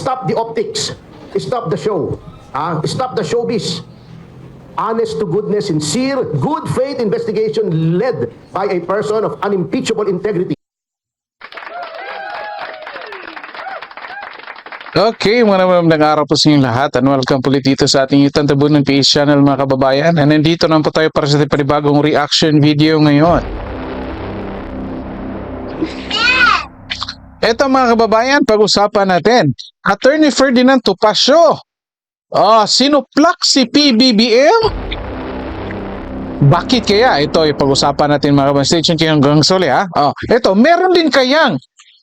stop the optics, stop the show, ah, stop the showbiz. Honest to goodness, sincere, good faith investigation led by a person of unimpeachable integrity. Okay, mga magandang araw po sa inyong lahat and welcome po ulit dito sa ating YouTube Tabunan PH channel mga kababayan. And nandito naman po tayo para sa ating panibagong reaction video ngayon. Ito mga kababayan, pag-usapan natin. Attorney Ferdinand Topacio. Oh, sinuplak si PBBM? Bakit kaya? Ito yung pag-usapan natin mga kababayan. Stay tuned kayo hanggang suli ha. Oh, ito, meron din kayang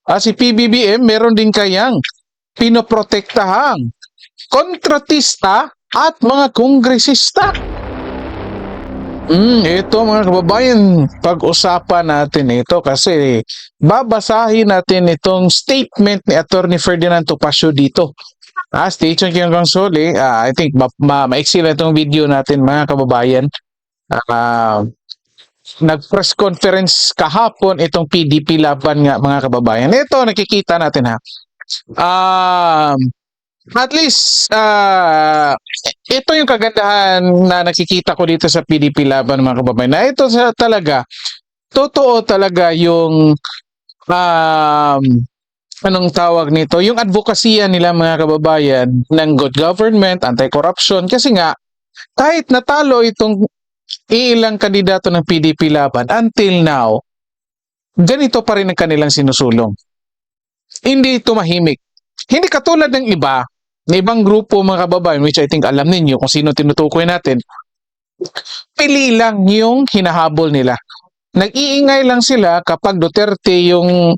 ah, si PBBM, meron din kayang pinoprotektahang kontratista at mga kongresista. Mm, ito mga kababayan, pag-usapan natin ito kasi babasahin natin itong statement ni Attorney Ferdinand Topacio dito. Ah, stay tuned kayo hanggang suli. Ah, I think ma ma maiksi itong video natin mga kababayan. Ah, nag-press conference kahapon itong PDP laban nga mga kababayan. Ito nakikita natin ha. Um, at least ah ito yung kagandahan na nakikita ko dito sa PDP laban mga kababayan. Na ito sa talaga totoo talaga yung um, anong tawag nito, yung advokasya nila mga kababayan ng good government, anti-corruption kasi nga kahit natalo itong ilang kandidato ng PDP laban until now ganito pa rin ang kanilang sinusulong. Hindi tumahimik. Hindi katulad ng iba, ng ibang grupo mga kababayan, which I think alam ninyo kung sino tinutukoy natin, pili lang yung hinahabol nila. Nag-iingay lang sila kapag Duterte yung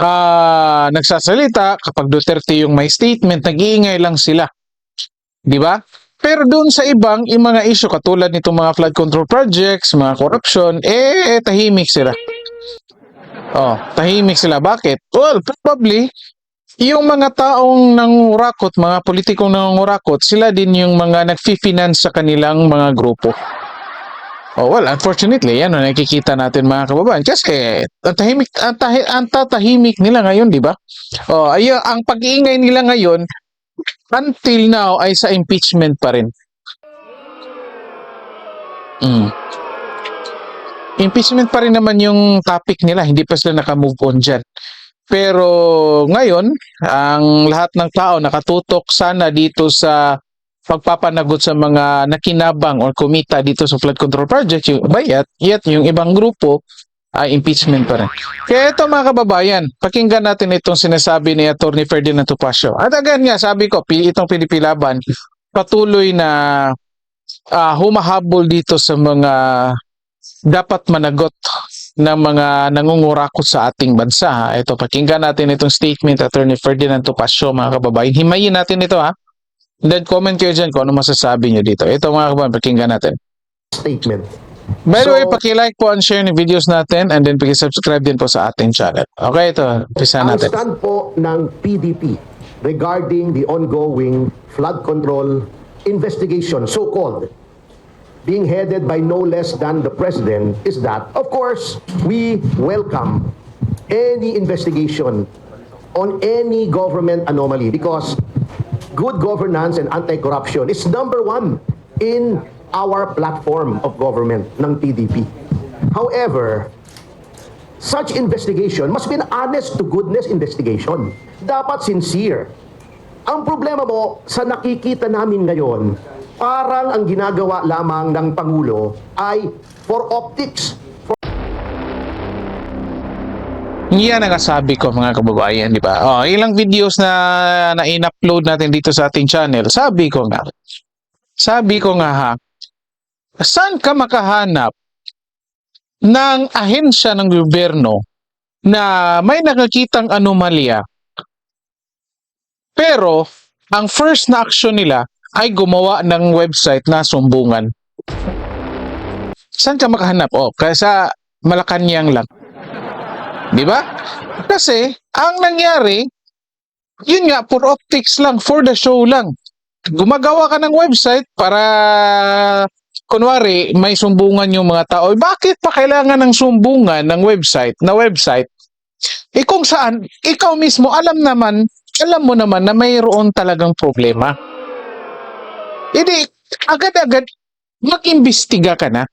ah, nagsasalita, kapag Duterte yung may statement, nag-iingay lang sila. Di ba? Pero doon sa ibang, yung mga issue katulad nitong mga flood control projects, mga corruption, eh, tahimik sila. Oh, tahimik sila. Bakit? Well, probably, yung mga taong nangurakot, mga politikong nangurakot, sila din yung mga nagfi-finance sa kanilang mga grupo. Oh, well, unfortunately, yan ang nakikita natin mga kababayan. Kasi, ang tahimik, ang, tahi, ang tatahimik nila ngayon, di ba? Oh, ayun, ang pag-iingay nila ngayon, until now, ay sa impeachment pa rin. Mm. Impeachment pa rin naman yung topic nila, hindi pa sila naka-move on dyan. Pero ngayon, ang lahat ng tao nakatutok sana dito sa pagpapanagot sa mga nakinabang or kumita dito sa flood control project, yung bayat, yet yung ibang grupo ay impeachment pa rin. Kaya ito mga kababayan, pakinggan natin itong sinasabi ni Attorney Ferdinand Topacio. At again nga, sabi ko, itong Pilipilaban, patuloy na ah, humahabol dito sa mga dapat managot ng mga nangungurakot sa ating bansa. Ito, pakinggan natin itong statement Attorney Ferdinand Topacio, mga kababayan. Himayin natin ito ha. And then comment kayo dyan kung ano masasabi nyo dito. Ito mga kababayan, pakinggan natin. Statement. By the way, So- paki-like po and share ng videos natin and then paki-subscribe din po sa ating channel. Okay, ito. Pisa Ang natin. stand po ng PDP regarding the ongoing flood control investigation, so-called, being headed by no less than the President, is that, of course, we welcome any investigation on any government anomaly because good governance and anti-corruption is number one in our platform of government ng PDP. However, such investigation must be an honest to goodness investigation. Dapat sincere. Ang problema mo, sa nakikita namin ngayon, parang ang ginagawa lamang ng Pangulo ay for optics, Yan ang sabi ko mga kababayan, di ba? Oh, ilang videos na na in-upload natin dito sa ating channel. Sabi ko nga. Sabi ko nga ha. Saan ka makahanap ng ahensya ng gobyerno na may nakakitang anomalya pero ang first na action nila ay gumawa ng website na sumbungan. Saan ka makahanap? Oh, kaya Malacanang lang. Di ba? Kasi, ang nangyari, yun nga, for optics lang, for the show lang. Gumagawa ka ng website para, kunwari, may sumbungan yung mga tao. Eh, Bakit pa kailangan ng sumbungan ng website, na website? Eh kung saan, ikaw mismo, alam naman alam mo naman na mayroon talagang problema. Hindi, agad-agad, mag-imbestiga ka na.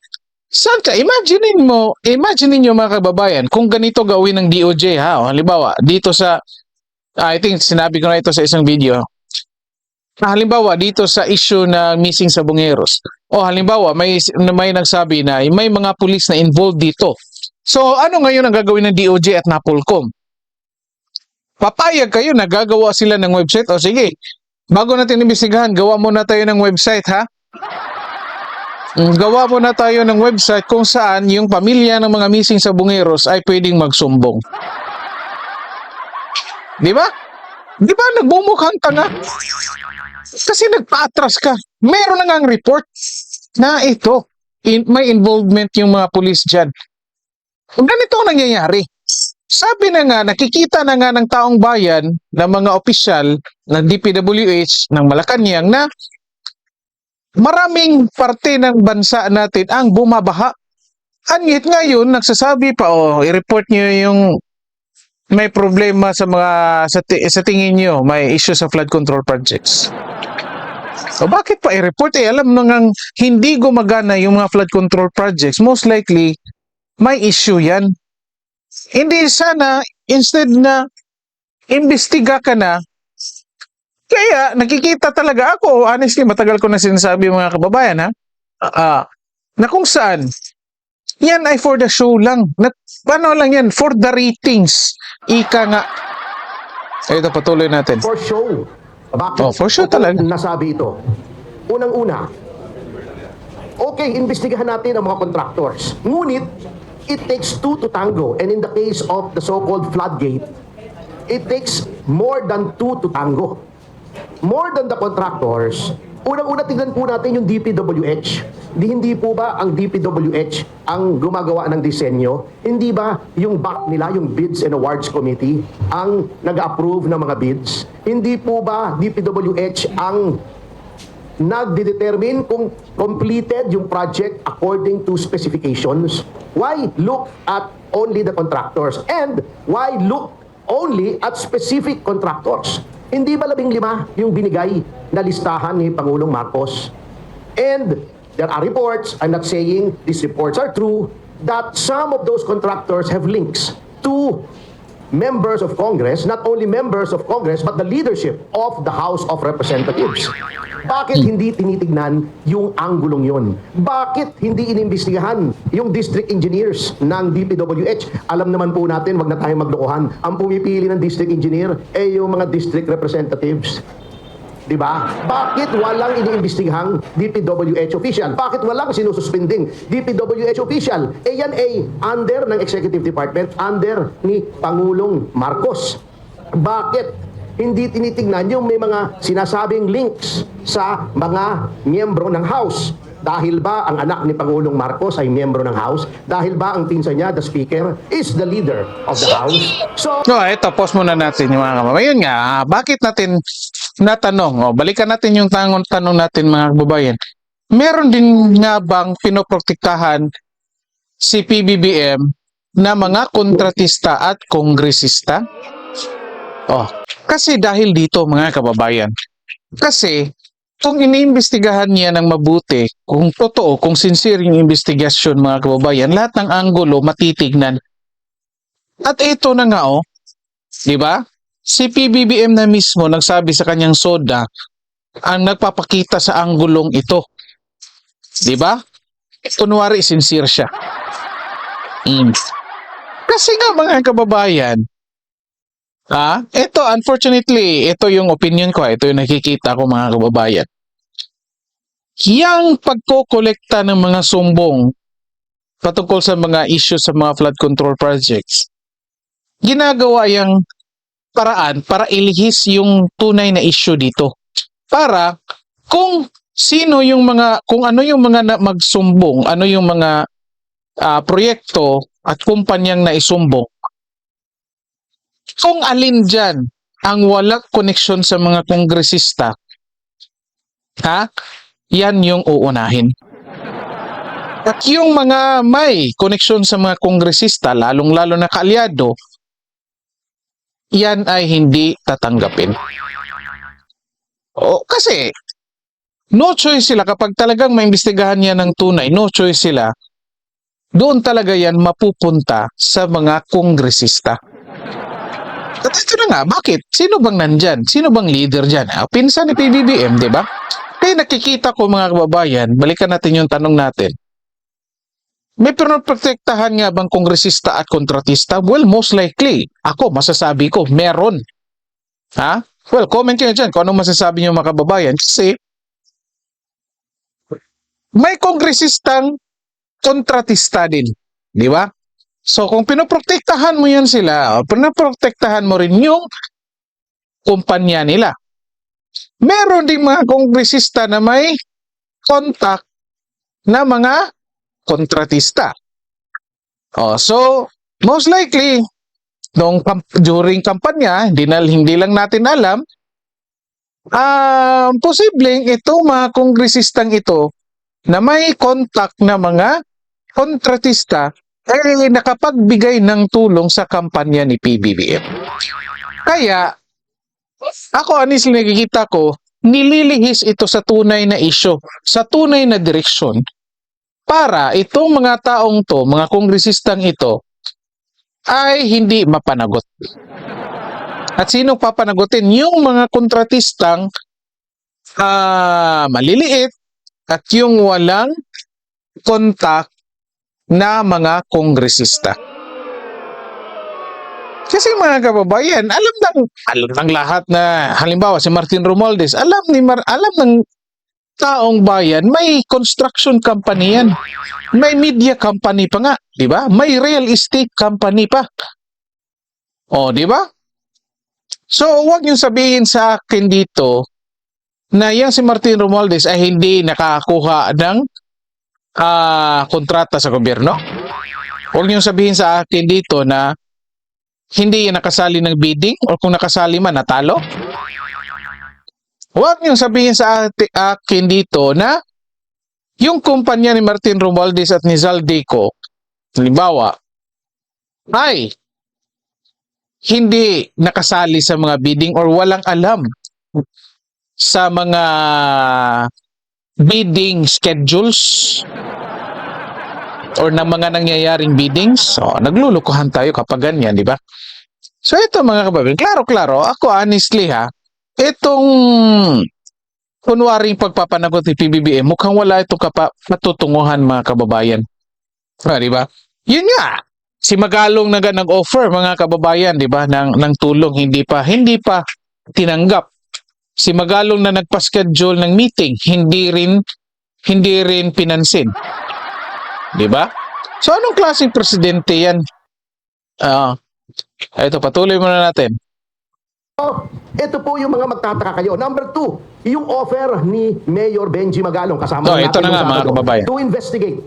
Saan ka? Imaginein mo, imagine niyo mga kababayan, kung ganito gawin ng DOJ ha, o, halimbawa, dito sa, I think sinabi ko na ito sa isang video, Ah, halimbawa dito sa issue na missing sa Bungeros. O halimbawa may may nagsabi na may mga pulis na involved dito. So ano ngayon ang gagawin ng DOJ at Napolcom? Papayag kayo na gagawa sila ng website o sige. Bago natin imbestigahan, gawa muna tayo ng website ha. Mm, Gawa muna tayo ng website kung saan yung pamilya ng mga missing sa Bungeros ay pwedeng magsumbong. Di ba? Di ba nagbumukhang tanga? Kasi nagpa-atras ka. Meron na ngang report na ito, in, may involvement yung mga pulis dyan. Ganito ang nangyayari. Sabi na nga, nakikita na nga ng taong bayan ng mga opisyal ng DPWH ng Malacanang na maraming parte ng bansa natin ang bumabaha. Anyit ngayon, nagsasabi pa, oh, i-report nyo yung may problema sa mga, sa, sa tingin nyo, may issue sa flood control projects. So bakit pa i-report? Eh, alam na ngang hindi gumagana yung mga flood control projects. Most likely, may issue yan. Hindi sana, instead na imbestiga ka na, kaya nakikita talaga ako, honestly, matagal ko na sinasabi mga kababayan ha, ah, na kung saan, yan ay for the show lang. Na, paano lang yan? For the ratings. Ika nga. Ito, patuloy natin. For show. Bakit? Oh, for show talaga. Nasabi ito. Unang-una, okay, imbestigahan natin ang mga contractors. Ngunit, it takes two to tango. And in the case of the so-called floodgate, it takes more than two to tango. More than the contractors, unang-una tignan po natin yung DPWH. Di hindi po ba ang DPWH ang gumagawa ng disenyo? Hindi ba yung back nila, yung Bids and Awards Committee, ang nag-approve ng mga bids? Hindi po ba DPWH ang nagde-determine kung completed yung project according to specifications. Why look at only the contractors? And why look only at specific contractors? Hindi ba labing lima yung binigay na listahan ni Pangulong Marcos? And there are reports, I'm not saying these reports are true, that some of those contractors have links to members of Congress, not only members of Congress, but the leadership of the House of Representatives. Bakit hindi tinitignan yung anggulong yon? Bakit hindi inimbestigahan yung district engineers ng DPWH? Alam naman po natin, wag na tayong maglokohan. Ang pumipili ng district engineer ay yung mga district representatives. Di ba? Bakit walang iniimbestigahang DPWH official? Bakit walang sinususpending DPWH official? Eh yan ay under ng Executive Department, under ni Pangulong Marcos. Bakit hindi tinitingnan yung may mga sinasabing links sa mga miyembro ng House? Dahil ba ang anak ni Pangulong Marcos ay miyembro ng House? Dahil ba ang pinsan niya, the Speaker, is the leader of the House? So, So, ito, pause muna natin yung mga kababayan. Yun nga, ah, bakit natin natanong? O, balikan natin yung tanong, tanong natin mga kababayan. Meron din nga bang pinoprotektahan si PBBM na mga kontratista at kongresista? Oh, kasi dahil dito mga kababayan. Kasi kung iniimbestigahan niya ng mabuti, kung totoo, kung sincere yung investigasyon mga kababayan, lahat ng anggulo matitignan. At ito na nga oh, Di ba? Si PBBM na mismo nagsabi sa kanyang soda ang nagpapakita sa anggulong ito. Di ba? Kunwari sincere siya. Mm. Kasi nga mga kababayan, ah, ito unfortunately, ito yung opinion ko, ito yung nakikita ko mga kababayan. Yang pagkokolekta ng mga sumbong patungkol sa mga issues sa mga flood control projects, ginagawa yung paraan para ilihis yung tunay na issue dito. Para kung sino yung mga kung ano yung mga magsumbong, ano yung mga ah, proyekto at kumpanyang naisumbong. Kung alin diyan ang walang koneksyon sa mga kongresista, ha? Yan yung uunahin. At yung mga may koneksyon sa mga kongresista, lalong-lalo na kaalyado, yan ay hindi tatanggapin. O, kasi, no choice sila kapag talagang maimbestigahan niya ng tunay, no choice sila, doon talaga yan mapupunta sa mga kongresista. At ito na nga, bakit? Sino bang nandyan? Sino bang leader dyan? Ah, pinsan ni PBBM, di ba? Kaya nakikita ko mga kababayan, balikan natin yung tanong natin. May pinoprotektahan nga bang kongresista at kontratista? Well, most likely. Ako, masasabi ko, meron. Ha? Well, comment kayo dyan kung anong masasabi niyo mga kababayan. Kasi, may kongresistang kontratista din. Di ba? So, kung pinoprotektahan mo yan sila, pinoprotektahan mo rin yung kumpanya nila. Meron ding mga kongresista na may contact na mga kontratista. Oh, so, most likely, nung during kampanya, hindi, na, hindi lang natin alam, ah posibleng itong mga kongresistang ito na may contact na mga kontratista ay nakapagbigay ng tulong sa kampanya ni PBBM. Kaya, ako honestly nakikita ko, nililihis ito sa tunay na isyo, sa tunay na direksyon, para itong mga taong to, mga kongresistang ito, ay hindi mapanagot. At sino papanagutin? Yung mga kontratistang ah, maliliit at yung walang kontak na mga kongresista. Kasi mga kababayan, alam ng alam ng lahat na halimbawa si Martin Romualdez, alam ni Mar, alam ng taong bayan, may construction company yan. May media company pa nga, di ba? May real estate company pa. O, di ba? So, huwag niyo sabihin sa akin dito na yan si Martin Romualdez ay hindi nakakuha ng ah, kontrata sa gobyerno. Huwag niyo sabihin sa akin dito na hindi nakasali ng bidding o kung nakasali man, natalo. Huwag niyo sabihin sa akin dito na yung kumpanya ni Martin Romualdez at ni Zaldico, halimbawa, ay hindi nakasali sa mga bidding or walang alam sa mga bidding schedules or na mga nangyayaring biddings. So, naglulukuhan tayo kapag ganyan, di ba? So, ito mga kababayan, klaro-klaro, ako honestly ha, itong kunwaring pagpapanagot ni PBBM, mukhang wala itong kapa- matutunguhan mga kababayan. Ah, di ba? Yun nga, si Magalong na nag-offer mga kababayan, di ba, ng, ng tulong, hindi pa, hindi pa tinanggap. Si Magalong na nagpa-schedule ng meeting, hindi rin, hindi rin pinansin. Di ba? So, anong klaseng presidente yan? Ah, ito, patuloy muna natin. Oh, ito po yung mga magtataka kayo. Number two, yung offer ni Mayor Benji Magalong kasama natin ito na nga, mga kababayan. To investigate.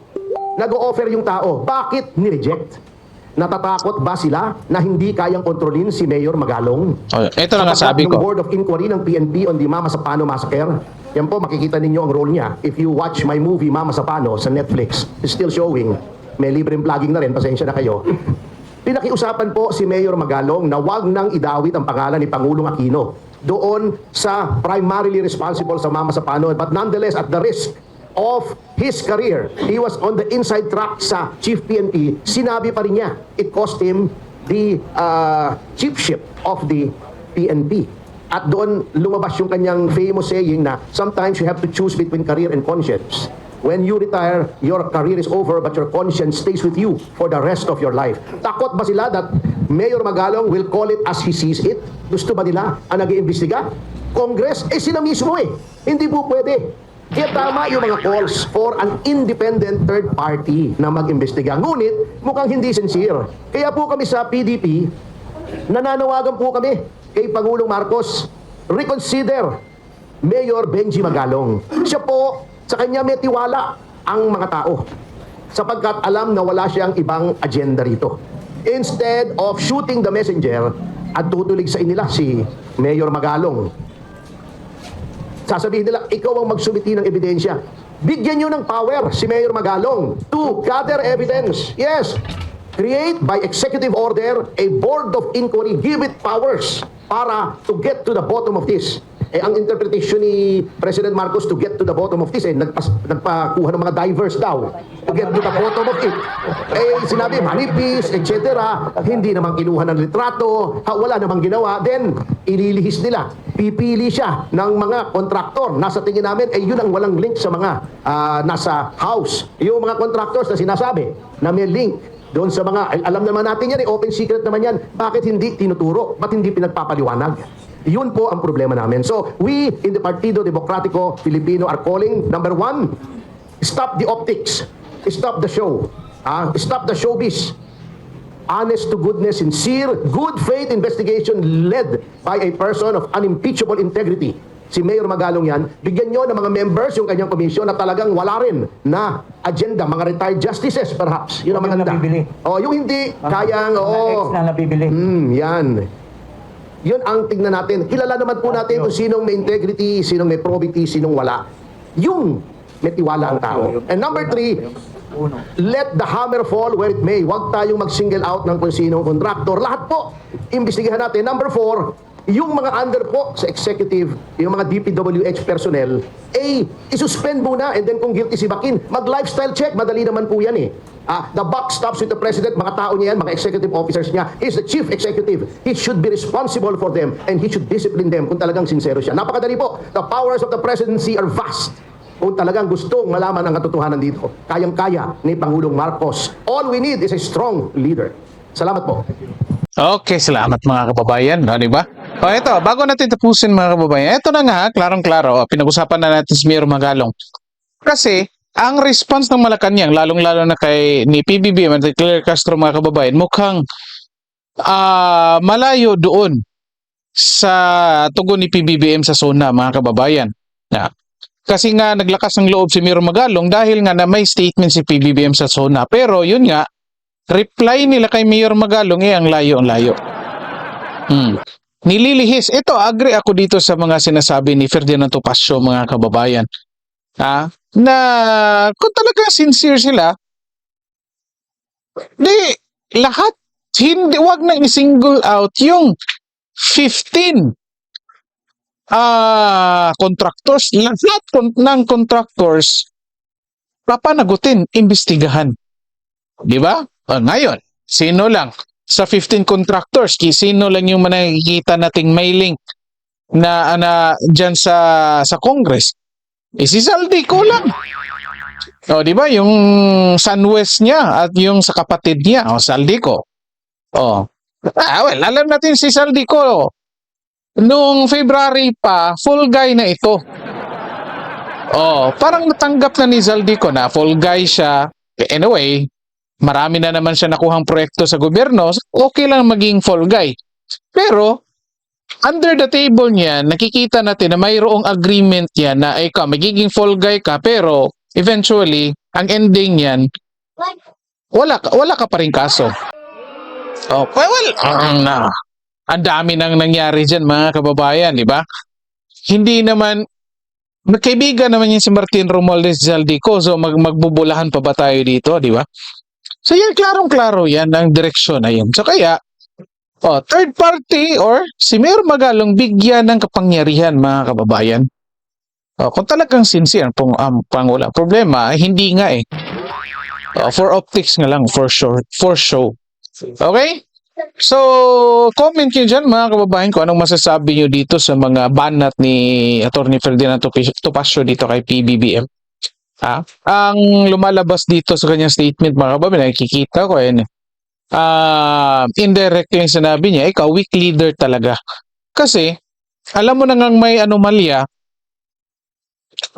Nag-o-offer yung tao. Bakit ni-reject? Natatakot ba sila na hindi kayang kontrolin si Mayor Magalong? Oh, ito na sabi ko. Board of Inquiry ng PNP on the Mama Sapano Massacre, yan po makikita ninyo ang role niya. If you watch my movie Mama Sapano sa Netflix, it's still showing. May libreng plugging na rin, pasensya na kayo. Pinakiusapan po si Mayor Magalong na wag nang idawit ang pangalan ni Pangulong Aquino doon sa primarily responsible sa Mama Sapano but nonetheless at the risk of his career, he was on the inside track sa Chief PNP, sinabi pa rin niya, it cost him the uh, chiefship of the PNP. At doon lumabas yung kanyang famous saying na sometimes you have to choose between career and conscience. When you retire, your career is over but your conscience stays with you for the rest of your life. Takot ba sila that Mayor Magalong will call it as he sees it? Gusto ba nila ang nag-iimbestiga? Congress? Eh sila mismo eh. Hindi po pwede. Kaya tama yung mga calls for an independent third party na mag-imbestiga. Ngunit mukhang hindi sincere. Kaya po kami sa PDP, nananawagan po kami kay Pangulong Marcos, reconsider Mayor Benji Magalong. Siya po, sa kanya may tiwala ang mga tao sapagkat alam na wala siyang ibang agenda rito. Instead of shooting the messenger at tutulig sa inila si Mayor Magalong, sasabihin nila, ikaw ang magsumiti ng ebidensya. Bigyan nyo ng power si Mayor Magalong to gather evidence. Yes, create by executive order a board of inquiry, give it powers para to get to the bottom of this. Eh, ang interpretation ni President Marcos to get to the bottom of this, eh, nagpas, nagpakuha ng mga divers daw to get to the bottom of it. Eh, sinabi, manipis, etc. Hindi naman kinuha ng litrato, ha, wala namang ginawa, then, ililihis nila. Pipili siya ng mga kontraktor. Nasa tingin namin, eh, yun ang walang link sa mga ah, nasa house. Yung mga contractors na sinasabi na may link doon sa mga, al- alam naman natin yan, eh, open secret naman yan. Bakit hindi tinuturo? Ba't hindi pinagpapaliwanag? Yun po ang problema namin. So, we in the Partido Demokratiko Filipino are calling, number one, stop the optics. Stop the show. Ah, stop the showbiz. Honest to goodness, sincere, good faith investigation led by a person of unimpeachable integrity. Si Mayor Magalong yan, bigyan nyo ng mga members yung kanyang komisyon na talagang wala rin na agenda, mga retired justices perhaps. Yun ang Yung maganda. nabibili. Oh, yung hindi, Mga- kayang, oo. ex na nabibili. Hmm, yan. Yun ang tignan natin. Kilala naman po natin kung sinong may integrity, sinong may probity, sinong wala. Yung may tiwala ang tao. And number three, let the hammer fall where it may. Huwag tayong mag-single out ng kung sinong contractor. Lahat po, imbestigahan natin. Number four, yung mga under po sa executive, yung mga DPWH personnel, eh, isuspend muna and then kung guilty si Bakin, mag-lifestyle check. Madali naman po yan eh. Ah, the buck stops with the president, mga tao niya yan, mga executive officers niya. He's the chief executive. He should be responsible for them and he should discipline them kung talagang sincero siya. Napakadali po. The powers of the presidency are vast. Kung talagang gustong malaman ang katotohanan dito, kayang-kaya ni Pangulong Marcos. All we need is a strong leader. Salamat po. Okay, salamat mga kababayan, no, di ba? O ito, bago natin tapusin mga kababayan, ito na nga, klarong-klaro, pinag-usapan na natin si Mayor Magalong. Kasi, ang response ng Malacanang, lalong-lalo na kay ni PBBM at Claire Castro mga kababayan, mukhang ah, malayo doon sa tugon ni PBBM sa zona mga kababayan. Na, kasi nga naglakas ng loob si Mayor Magalong dahil nga na may statement si PBBM sa zona. Pero yun nga, reply nila kay Mayor Magalong eh ang layo ang layo. Hmm. Nililihis. Ito, agree ako dito sa mga sinasabi ni Ferdinand Topacio, mga kababayan. Ha? Na kung talagang sincere sila, di lahat hindi wag na i-single out yung 15 ah contractors, lahat ng contractors papanagutin, imbestigahan. Di ba? Ah, ngayon, sino lang? Sa 15 contractors, sino lang yung nakikita nating mailing na na diyan sa sa Congress? Eh, si Saldico lang. O, di ba? Yung Sunwest niya at yung sa kapatid niya, o Saldico. O. Ah, well, alam natin si Saldico. Noong February pa, full guy na ito. Oh, parang natanggap na ni Zaldico na full guy siya. Anyway, marami na naman siya nakuhang proyekto sa gobyerno. Okay lang maging full guy. Pero, under the table niya, nakikita natin na mayroong agreement niya na ikaw, magiging full guy ka, pero eventually, ang ending niyan, wala, ka- wala ka pa rin kaso. Oh, well, ang na. Ang dami nang nangyari dyan, mga kababayan, di ba? Hindi naman, magkaibigan naman yan si Martin Romualdez Zaldico, so mag magbubulahan pa ba tayo dito, di ba? So yan, klarong-klaro yan, ang direksyon na yun. So kaya, oh, third party or si Mayor Magalong bigyan ng kapangyarihan, mga kababayan. Oh, kung talagang sincere pong ang Pangulo. Problema, hindi nga eh. Oh, for optics nga lang, for sure, for show. Okay? So, comment nyo dyan mga kababayan kung anong masasabi nyo dito sa mga banat ni Atty. Ferdinand Topacio dito kay PBBM. Ha? Ang lumalabas dito sa kanyang statement mga kababayan, nakikita ko yan. eh. Ah, indirectly sinabi niya, ikaw weak leader talaga. Kasi, alam mo na ngang may anomalya,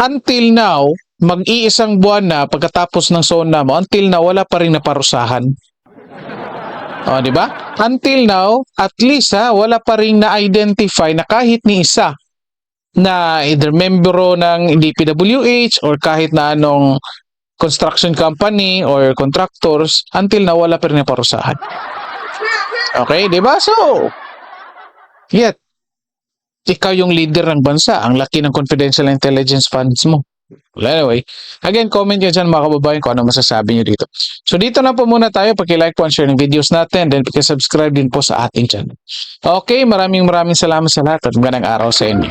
until now, mag-iisang buwan na pagkatapos ng SONA mo, until now, wala pa rin naparusahan. O, di ba? Until now, at least ha, wala pa rin na-identify na kahit ni isa na either membro ng DPWH or kahit na anong construction company or contractors, until now, wala pa rin naparusahan. Okay, di ba? So, yet, ikaw yung leader ng bansa, ang laki ng confidential intelligence funds mo. Well, anyway, again, comment nyo dyan mga kababayan kung ano masasabi nyo dito. So dito na po muna tayo. Paki-like po and share ng videos natin. Then paki-subscribe din po sa ating channel. Okay, maraming maraming salamat sa lahat at magandang araw sa inyo.